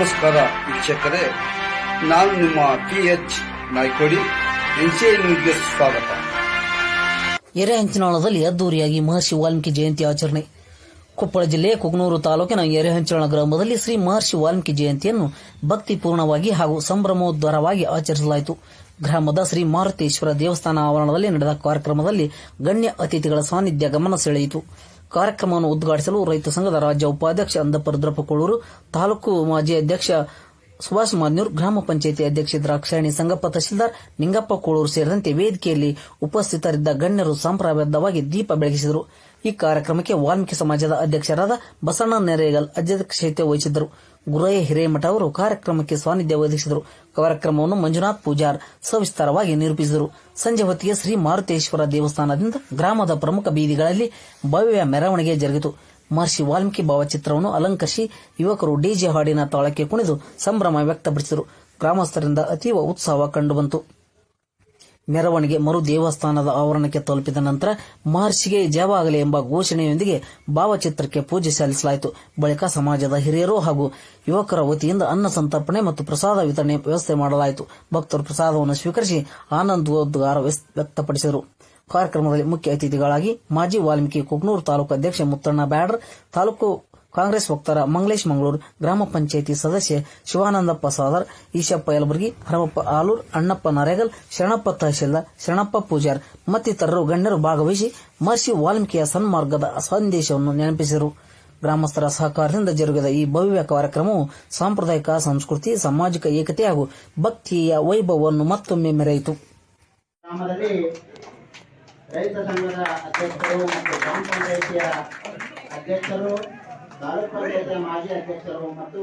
ನಮಸ್ಕಾರ ವೀಕ್ಷಕರೇ, ನಾನು ನಿಮ್ಮ ಪಿ ಎಚ್ ನಾಯ್ಕೋಡಿ ನ್ಯೂಸ್ಗೆ ಸ್ವಾಗತ. ಎರೆಹಂಚಿನಾಳದಲ್ಲಿ ಅದ್ದೂರಿಯಾಗಿ ಮಹರ್ಷಿ ವಾಲ್ಮೀಕಿ ಜಯಂತಿ ಆಚರಣೆ. ಕೊಪ್ಪಳ ಜಿಲ್ಲೆಯ ಕುಗ್ನೂರು ತಾಲೂಕಿನ ಎರೆಹಂಚಳ ಗ್ರಾಮದಲ್ಲಿ ಶ್ರೀ ಮಹರ್ಷಿ ವಾಲ್ಮೀಕಿ ಜಯಂತಿಯನ್ನು ಭಕ್ತಿಪೂರ್ಣವಾಗಿ ಹಾಗೂ ಸಂಭ್ರಮೋದ್ಧಾರವಾಗಿ ಆಚರಿಸಲಾಯಿತು. ಗ್ರಾಮದ ಶ್ರೀ ಮಾರುತೇಶ್ವರ ದೇವಸ್ಥಾನ ಆವರಣದಲ್ಲಿ ನಡೆದ ಕಾರ್ಯಕ್ರಮದಲ್ಲಿ ಗಣ್ಯ ಅತಿಥಿಗಳ ಸಾನ್ನಿಧ್ಯ ಗಮನ ಸೆಳೆಯಿತು. ಕಾರ್ಯಕ್ರಮವನ್ನು ಉದ್ಘಾಟಿಸಲು ರೈತ ಸಂಘದ ರಾಜ್ಯ ಉಪಾಧ್ಯಕ್ಷ ಅಂದಪ್ಪ ರುದ್ರಪ್ಪ ಕೋಳೂರು ತಾಲೂಕು ಮಾಜಿ ಅಧ್ಯಕ್ಷ ಸುಭಾಷ್ ಮಾನ್ಯೂರ್, ಗ್ರಾಮ ಪಂಚಾಯಿತಿ ಅಧ್ಯಕ್ಷೆ ದ್ರಾಕ್ಷಾಯಣಿ ಸಂಗಪ್ಪ ತಹಶೀಲ್ದಾರ್ ನಿಂಗಪ್ಪ ಕೋಳೂರು ಸೇರಿದಂತೆ ವೇದಿಕೆಯಲ್ಲಿ ಉಪಸ್ಥಿತರಿದ್ದ ಗಣ್ಯರು ಸಂಪ್ರದಾಯಬದ್ಧವಾಗಿ ದೀಪ ಬೆಳಗಿಸಿದರು. ಈ ಕಾರ್ಯಕ್ರಮಕ್ಕೆ ವಾಲ್ಮೀಕಿ ಸಮಾಜದ ಅಧ್ಯಕ್ಷರಾದ ಬಸಣ್ಣ ನೆರೇಗಲ್ ಅಧ್ಯಕ್ಷತೆ ವಹಿಸಿದ್ದರು. ಗುರಯ್ಯ ಹಿರೇಮಠ ಅವರು ಕಾರ್ಯಕ್ರಮಕ್ಕೆ ಸಾನ್ನಿಧ್ಯ ವಹಿಸಿದರು ಕಾರ್ಯಕ್ರಮವನ್ನು ಮಂಜುನಾಥ್ ಪೂಜಾರ್ ಸವಿಸ್ತಾರವಾಗಿ ನಿರೂಪಿಸಿದರು. ಸಂಜೆ ಹೊತ್ತಿಗೆ ಶ್ರೀ ಮಾರುತೇಶ್ವರ ದೇವಸ್ಥಾನದಿಂದ ಗ್ರಾಮದ ಪ್ರಮುಖ ಬೀದಿಗಳಲ್ಲಿ ಭವ್ಯ ಮೆರವಣಿಗೆ ಜರುಗಿತು. ಮಹರ್ಷಿ ವಾಲ್ಮೀಕಿ ಭಾವಚಿತ್ರವನ್ನು ಅಲಂಕರಿಸಿ ಯುವಕರು ಡಿಜೆ ಹಾಡಿನ ತಾಳಕ್ಕೆ ಕುಣಿದು ಸಂಭ್ರಮ ವ್ಯಕ್ತಪಡಿಸಿದರು. ಗ್ರಾಮಸ್ಥರಿಂದ ಅತೀವ ಉತ್ಸಾಹ ಕಂಡುಬಂತು. ಮೆರವಣಿಗೆ ಮರು ದೇವಸ್ಥಾನದ ಆವರಣಕ್ಕೆ ತಲುಪಿದ ನಂತರ ಮಹರ್ಷಿಗೆ ಜಯವಾಗಲಿ ಎಂಬ ಘೋಷಣೆಯೊಂದಿಗೆ ಭಾವಚಿತ್ರಕ್ಕೆ ಪೂಜೆ ಸಲ್ಲಿಸಲಾಯಿತು. ಬಳಿಕ ಸಮಾಜದ ಹಿರಿಯರು ಹಾಗೂ ಯುವಕರ ವತಿಯಿಂದ ಅನ್ನ ಸಂತರ್ಪಣೆ ಮತ್ತು ಪ್ರಸಾದ ವಿತರಣೆ ವ್ಯವಸ್ಥೆ ಮಾಡಲಾಯಿತು. ಭಕ್ತರು ಪ್ರಸಾದವನ್ನು ಸ್ವೀಕರಿಸಿ ಆನಂದೋದ್ಗಾರ ವ್ಯಕ್ತಪಡಿಸಿದರು. ಕಾರ್ಯಕ್ರಮದಲ್ಲಿ ಮುಖ್ಯ ಅತಿಥಿಗಳಾಗಿ ಮಾಜಿ ವಾಲ್ಮೀಕಿ ಕುಗ್ನೂರು ತಾಲೂಕು ಅಧ್ಯಕ್ಷ ಮುತ್ತಣ್ಣ ಬ್ಯಾಡರ್, ತಾಲೂಕು ಕಾಂಗ್ರೆಸ್ ವಕ್ತಾರ ಮಂಗಲೇಶ್ ಮಂಗಳೂರು ಗ್ರಾಮ ಪಂಚಾಯಿತಿ ಸದಸ್ಯ ಶಿವಾನಂದಪ್ಪ ಸಾದರ್, ಈಶಪ್ಪ ಯಲಬುರ್ಗಿ, ಹರಮಪ್ಪ ಆಲೂರ್, ಅಣ್ಣಪ್ಪ ನರೇಗಲ್, ಶರಣಪ್ಪ ತಹಶೀಲ್ದಾರ್, ಶರಣಪ್ಪ ಪೂಜಾರ್ ಮತ್ತಿತರರು ಗಣ್ಯರು ಭಾಗವಹಿಸಿ ಮಹರ್ಷಿ ವಾಲ್ಮೀಕಿಯ ಸನ್ಮಾರ್ಗದ ಸಂದೇಶವನ್ನು ನೆನಪಿಸಿದರು. ಗ್ರಾಮಸ್ಥರ ಸಹಕಾರದಿಂದ ಜರುಗಿದ ಈ ಭವ್ಯ ಕಾರ್ಯಕ್ರಮವು ಸಾಂಪ್ರದಾಯಿಕ ಸಂಸ್ಕೃತಿ, ಸಾಮಾಜಿಕ ಏಕತೆ ಹಾಗೂ ಭಕ್ತಿಯ ವೈಭವವನ್ನು ಮತ್ತೊಮ್ಮೆ ಮೆರೆಯಿತು. ರೈತ ಸಂಘದ ಅಧ್ಯಕ್ಷರು ಮತ್ತು ಗ್ರಾಮ ಪಂಚಾಯಿತಿಯ ಅಧ್ಯಕ್ಷರು ತಾಲೂಕು ಪಂಚಾಯತ್ ಮಾಜಿ ಅಧ್ಯಕ್ಷರು ಮತ್ತು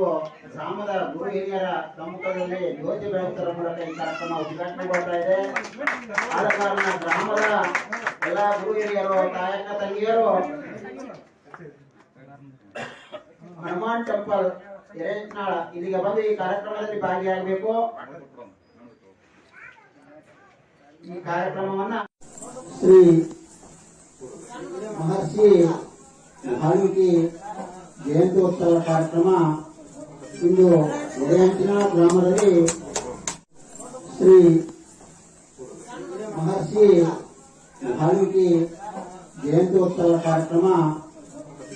ಗ್ರಾಮದ ಗುರು ಹಿರಿಯರ ಸಮ್ಮುಖದಲ್ಲಿ ಜ್ಯೋತಿ ಬೆಳಗುವುದರ ಮೂಲಕ ಈ ಕಾರ್ಯಕ್ರಮ ಉದ್ಘಾಟನೆಗೊಳ್ತಾ ಇದೆ. ಆದ ಕಾರಣ ಗ್ರಾಮದ ಎಲ್ಲ ಗುರು ಹಿರಿಯರು ತಾಯಕ ತಂಗಿಯರು, ಹನುಮಾನ್ ಟೆಂಪಲ್ ಇಲ್ಲಿಗೆ ಬಂದು ಈ ಕಾರ್ಯಕ್ರಮದಲ್ಲಿ ಭಾಗಿಯಾಗಬೇಕು. ಈ ಕಾರ್ಯಕ್ರಮವನ್ನ ಶ್ರೀ ಮಹರ್ಷಿ ವಾಲ್ಮೀಕಿ ಜಯಂತ್ಯೋತ್ಸವ ಕಾರ್ಯಕ್ರಮ ಇಂದು ಉದಯಂತಿನ ಗ್ರಾಮದಲ್ಲಿ ಶ್ರೀ ಮಹರ್ಷಿ ವಾಲ್ಮೀಕಿ ಜಯಂತ್ಯೋತ್ಸವ ಕಾರ್ಯಕ್ರಮ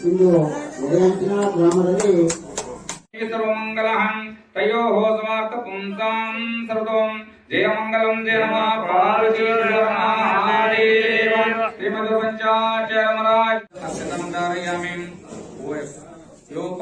ಇಂದು ಉದಯಂತಿನ ಗ್ರಾಮದಲ್ಲಿ ತಯೋ ಸಮಾರ್ಥ ಪುಂಸಾಂ ಸರ್ವಂ ಜಯ ಮಂಗಲಂ ಜಯ ನಮಃ ಪಾರ್ವತಿ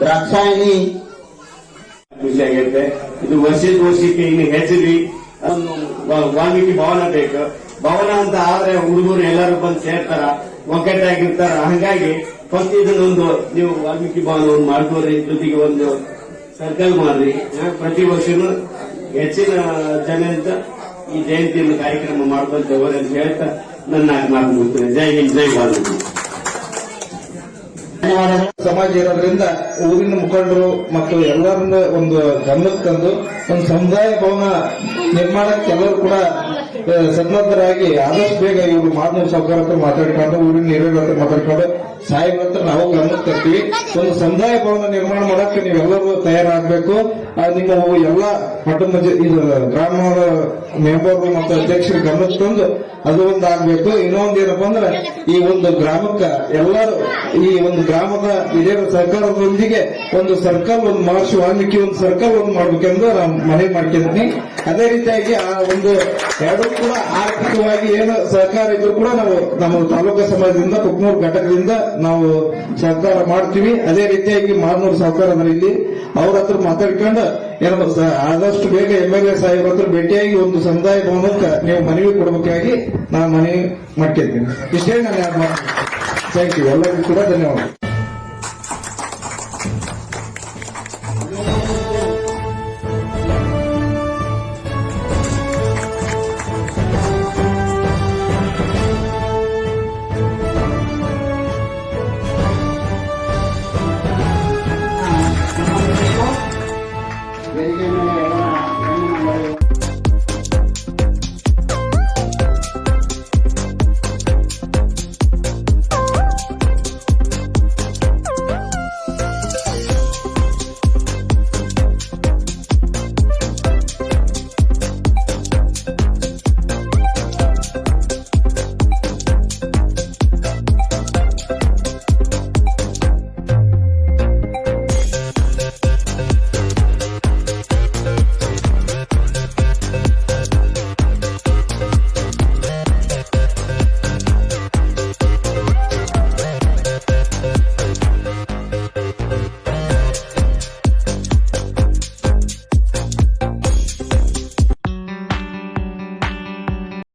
ದ್ರಾಕ್ಷಾಯಣಿ ಖುಷಿ ಆಗೈತೆ. ಇದು ವರ್ಷದ ವರ್ಷಕ್ಕೆ ಇನ್ನು ಹೆಚ್ಚಲಿ ವಾಲ್ಮೀಕಿ ಭವನ ಬೇಕು. ಭವನ ಅಂತ ಆದ್ರೆ ಹುಡುಗರು ಎಲ್ಲರೂ ಬಂದು ಸೇರ್ತಾರ ಒಗ್ಗಟ್ಟಾಗಿರ್ತಾರ. ಹಂಗಾಗಿ ಫಸ್ಟ್ ಇದನ್ನೊಂದು ನೀವು ವಾಲ್ಮೀಕಿ ಭವನ ಒಂದು ಮಾಡ್ಕೋರಿ ಜೊತೆಗೆ ಒಂದು ಸರ್ಕಲ್ ಮಾಡ್ರಿ. ಪ್ರತಿ ವರ್ಷನು ಹೆಚ್ಚಿನ ಜನರಿಂದ ಈ ಜಯಂತಿಯನ್ನು ಕಾರ್ಯಕ್ರಮ ಮಾಡ್ಕೊಂತ ಅಂತ ಹೇಳ್ತಾ ನನ್ನ ಮಾತು ಮುಗಿಸ್ತೇನೆ. ಜೈ ಹಿಂದ್ ಜೈ ವಾಲ್ಮೀಕಿ. ಸಮಾಜ ಇರೋದ್ರಿಂದ ಊರಿನ ಮುಖಂಡರು ಮತ್ತು ಎಲ್ಲರನ್ನ ಒಂದು ಗಮನಕ್ಕೆ ತಂದು ಒಂದು ಸಮುದಾಯ ಭವನ ನಿರ್ಮಾಣಕ್ಕೆ ಎಲ್ಲರೂ ಕೂಡ ಸನ್ನದ್ಧರಾಗಿ ಆದಷ್ಟು ಬೇಗ ಇವರು ಮಾಧವ ಸಾವುಕಾರ ಹತ್ರ ಮಾತಾಡ್ಕೊಂಡು ಊರಿನ ಹಿರಿಯರ ಹತ್ರ ಮಾತಾಡ್ಕೊಂಡು ಸಾಹೇಬ್ರ ಹತ್ರ ನಾವು ಗಮನಕ್ಕೆ ತರ್ತೀವಿ. ಒಂದು ಸಮುದಾಯ ಭವನ ನಿರ್ಮಾಣ ಮಾಡಕ್ಕೆ ನೀವೆಲ್ಲರೂ ತಯಾರಾಗಬೇಕು. ನಿಮ್ಮ ಎಲ್ಲ ಪಟ್ಟಣ ಇದು ಗ್ರಾಮದ ಮೆಂಬರ್ ಮತ್ತು ಅಧ್ಯಕ್ಷರ ಗಮನಕ್ಕೆ ತಂದು ಅದು ಒಂದು ಆಗ್ಬೇಕು ಇನ್ನೊಂದು ಏನಪ್ಪಾ ಅಂದ್ರೆ ಈ ಒಂದು ಗ್ರಾಮಕ್ಕ ಎಲ್ಲರೂ ಈ ಒಂದು ಗ್ರಾಮದ ಹಿರಿಯರ ಸರ್ಕಾರದೊಂದಿಗೆ ಒಂದು ಸರ್ಕಲ್ ಒಂದು ಮಹರ್ಷಿ ವಾಲ್ಮೀಕಿ ಒಂದು ಸರ್ಕಲ್ ಒಂದು ಮಾಡ್ಬೇಕೆಂದು ನಾನು ಮನವಿ ಮಾಡ್ಕೊಂಡಿದ್ದೀನಿ ಅದೇ ರೀತಿಯಾಗಿ ಆ ಒಂದು ಎರಡೂ ಕೂಡ ಆರ್ಥಿಕವಾಗಿ ಏನು ಸಹಕಾರ ಇದ್ರು ಕೂಡ ನಾವು ನಮ್ಮ ತಾಲೂಕು ಸಮಾಜದಿಂದ, ಕುಕ್ನೂರು ಘಟಕದಿಂದ ನಾವು ಸಹಕಾರ ಮಾಡ್ತೀವಿ. ಅದೇ ರೀತಿಯಾಗಿ ಮಾರ್ನೂರು ಸಹಕಾರದ ಇಲ್ಲಿ ಅವ್ರ ಹತ್ರ ಮಾತಾಡ್ಕೊಂಡು ಏನಪ್ಪ ಆದಷ್ಟು ಬೇಗ ಎಂ ಎಲ್ ಎ ಸಾಹೇಬ್ರ ಹತ್ರ ಭೇಟಿಯಾಗಿ ಒಂದು ಸಮುದಾಯ ಭವನಕ್ಕೆ ನೀವು ಮನವಿ ಕೊಡಬೇಕಾಗಿ ನಾನು ಮನವಿ ಮಾಡ್ಕೊಳ್ತೀನಿ ಇಷ್ಟೇ ನಾನು ಥ್ಯಾಂಕ್ ಯು ಎಲ್ಲರಿಗೂ ಕೂಡ ಧನ್ಯವಾದ